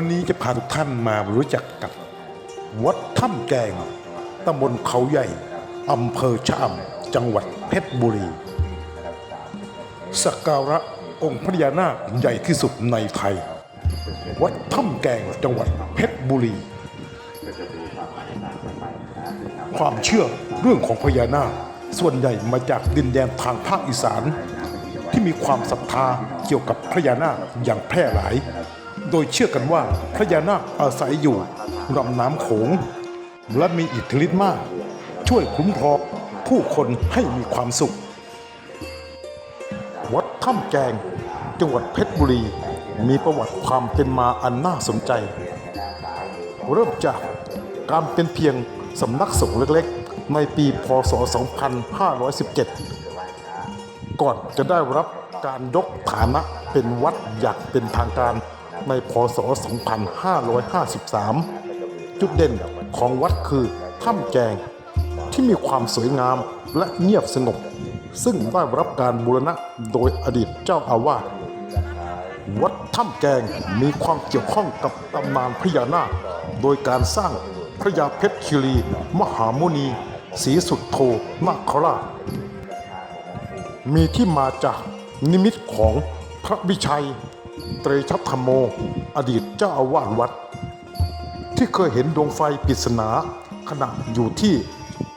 วันนี้จะพาทุกท่านมารู้จักกับ วัดถ้ำแกงตำบลเขาใหญ่อำเภอชะอำจังหวัดเพชรบุรี สักการะองค์พญานาคใหญ่ที่สุดในไทย วัดถ้ำแกงจังหวัดเพชรบุรี ความเชื่อเรื่องของพญานาคส่วนใหญ่มาจากดินแดนทางภาคอีสาน ที่มีความศรัทธาเกี่ยวกับพญานาคอย่างแพร่หลาย โดยเชื่อกันว่าพญานาคอาศัยอยู่ลำน้ำโขง และมีอิทธิฤทธิ์มาก ช่วยคุ้มครองผู้คนให้มีความสุข วัดถ้ำแกง จังหวัดเพชรบุรี มีประวัติความเป็นมาอันน่าสนใจ เริ่มจากการเป็นเพียงสำนักสงฆ์เล็กๆ ในปีพศ 2517 ก่อนจะได้รับการยกฐานะเป็นวัดอย่างเป็นทางการ ในพศ 2553 จุดเด่นของวัดคือถ้ำแกงที่มีความสวยงามและเงียบสงบ ซึ่งได้รับการบูรณะโดยอดีตเจ้าอาวาสวัดถ้ำแกงมีความเกี่ยวข้องกับตำนานพญานาคโดยการสร้างพระยาเพชรคิรี มหามุนีศรีสุดโทนาคราชมีที่มาจากนิมิตของพระวิชัย เตรชัตธรรมโม อดีตเจ้าอาวาสวัด ที่เคยเห็นดวงไฟปริศนาขณะอยู่ที่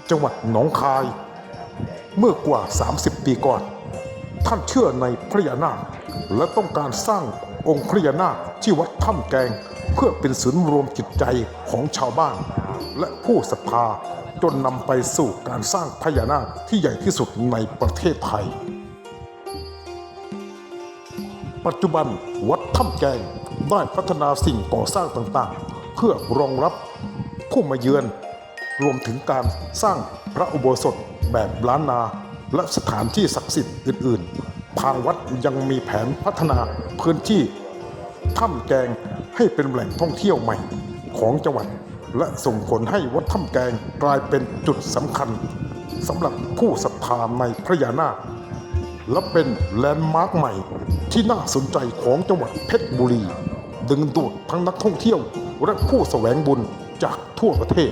จังหวัดหนองคาย เมื่อกว่า 30 ปีก่อน ท่านเชื่อในพระยานาค และต้องการสร้างองค์พระยานาคที่วัดถ้ำแกง เพื่อเป็นศูนย์รวมจิตใจของชาวบ้าน และผู้ศรัทธาจนนำไปสู่การสร้างพญานาคที่ใหญ่ที่สุดในประเทศไทย ปัจจุบันวัดถ้ำแกงได้พัฒนาสิ่งก่อสร้างต่างๆ เพื่อรองรับผู้มาเยือน รวมถึงการสร้างพระอุโบสถแบบล้านนา และสถานที่ศักดิ์สิทธิ์อื่นๆ ทางวัดยังมีแผนพัฒนาพื้นที่ถ้ำแกงให้เป็นแหล่งท่องเที่ยวใหม่ของจังหวัด และส่งผลให้วัดถ้ำแกงกลายเป็นจุดสำคัญสำหรับผู้ศรัทธาในพระยานาค และเป็นแลนด์มาร์คใหม่ที่น่าสนใจของจังหวัดเพชรบุรี ดึงดูดทั้งนักท่องเที่ยว และผู้แสวงบุญจากทั่วประเทศ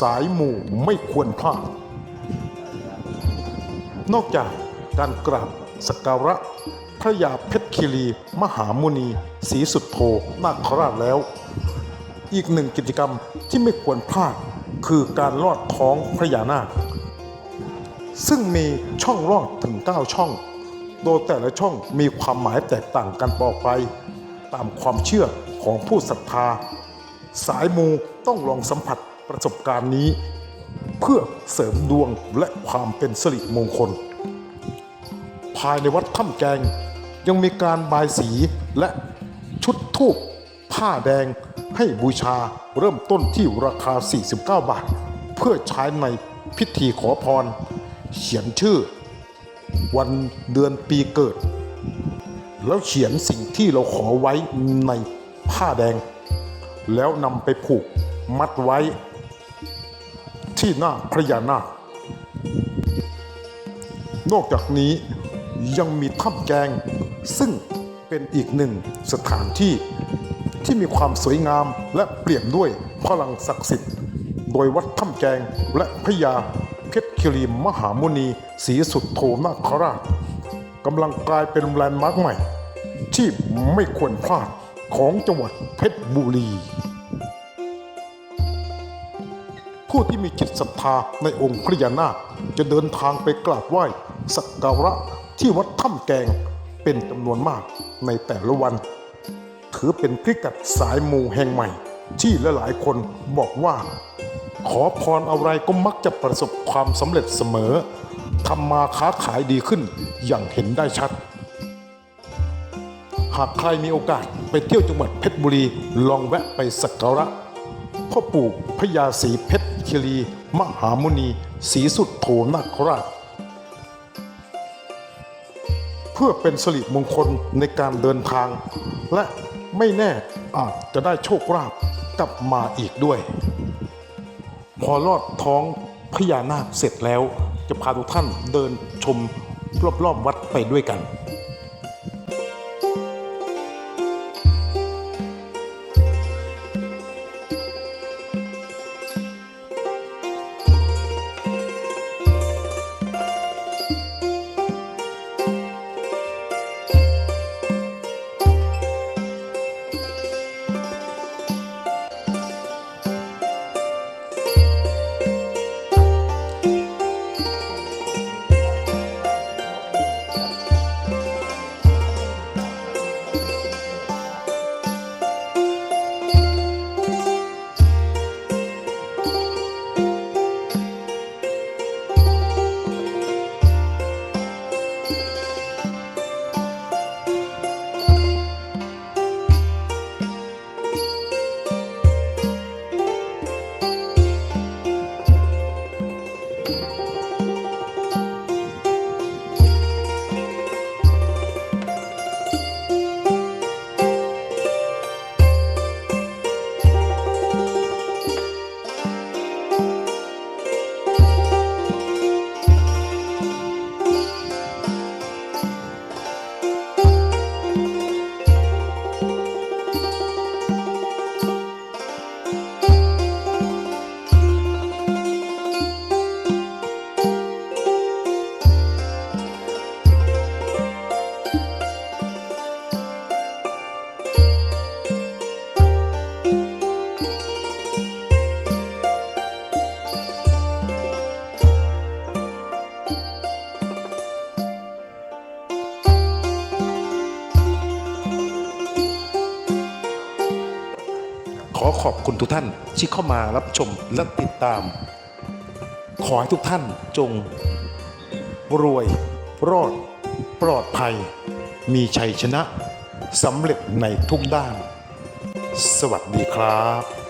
สายหมู่ไม่ควรพลาด นอกจากการกราบสักการะพระยาเพชรคีรี มหามุนีศรีสุดโธนาคราชแล้ว อีกหนึ่งกิจกรรมที่ไม่ควรพลาดคือการลอดท้องพระยานาค ซึ่งมีช่องลอดถึง 9 ช่อง โดยแต่ละช่องมีความหมายแตกต่างกันออกไป ตามความเชื่อของผู้ศรัทธา สายมูต้องลองสัมผัสประสบการณ์นี้ เพื่อเสริมดวงและความเป็นสิริมงคล ภายในวัดถ้ำแกงยังมีการบายสีและชุดทูปผ้าแดงให้บูชาเริ่มต้นที่ราคา 49 บาท เพื่อใช้ในพิธีขอพร เขียนชื่อ วันเดือนปีเกิด แล้วเขียนสิ่งที่เราขอไว้ในผ้าแดง แล้วนำไปผูกมัดไว้ที่หน้าพระยานาคนอกจากนี้ยังมีถ้ำแกงซึ่งเป็นอีกหนึ่งสถานที่ที่มีความสวยงามและเปลี่ยนด้วยพลังศักดิ์สิทธิ์ โดยวัดถ้ำแกงและพญา เพชรคิรีมหามุนีศรีสุดโทนาคราชกำลังกลายเป็นแลนด์มาร์คใหม่ ที่ไม่ควรพลาดของจังหวัดเพชรบุรี ผู้ที่มีจิตศรัทธาในองค์พระยานาคจะเดินทางไปกราบไหว้สักการะที่วัดถ้ำแกงเป็นจำนวนมากในแต่ละวัน ถือเป็นพิกัดสายมูแห่งใหม่ ที่หลายๆคนบอกว่า ขอพรอะไรก็มักจะประสบความสำเร็จเสมอทำมาค้าขายดีขึ้นอย่างเห็นได้ชัด หากใครมีโอกาสไปเที่ยวจังหวัดเพชรบุรี ลองแวะไปสักการะพ่อปู่พญาศรีเพชรคิรี มหามุนีศรีสุดโทนาคราช เพื่อเป็นสิริมงคลในการเดินทาง และไม่แน่อาจจะได้โชคลาภกลับมาอีกด้วย พอลอดท้องพญานาคเสร็จแล้ว จะพาทุกท่านเดินชมรอบๆวัดไปด้วยกัน อขอบคุณทุกท่านที่เข้ามารับชมและติดตาม ขอให้ทุกท่านจง รวย รอด ปลอดภัย มีชัยชนะสำเร็จในทุกด้าน สวัสดีครับ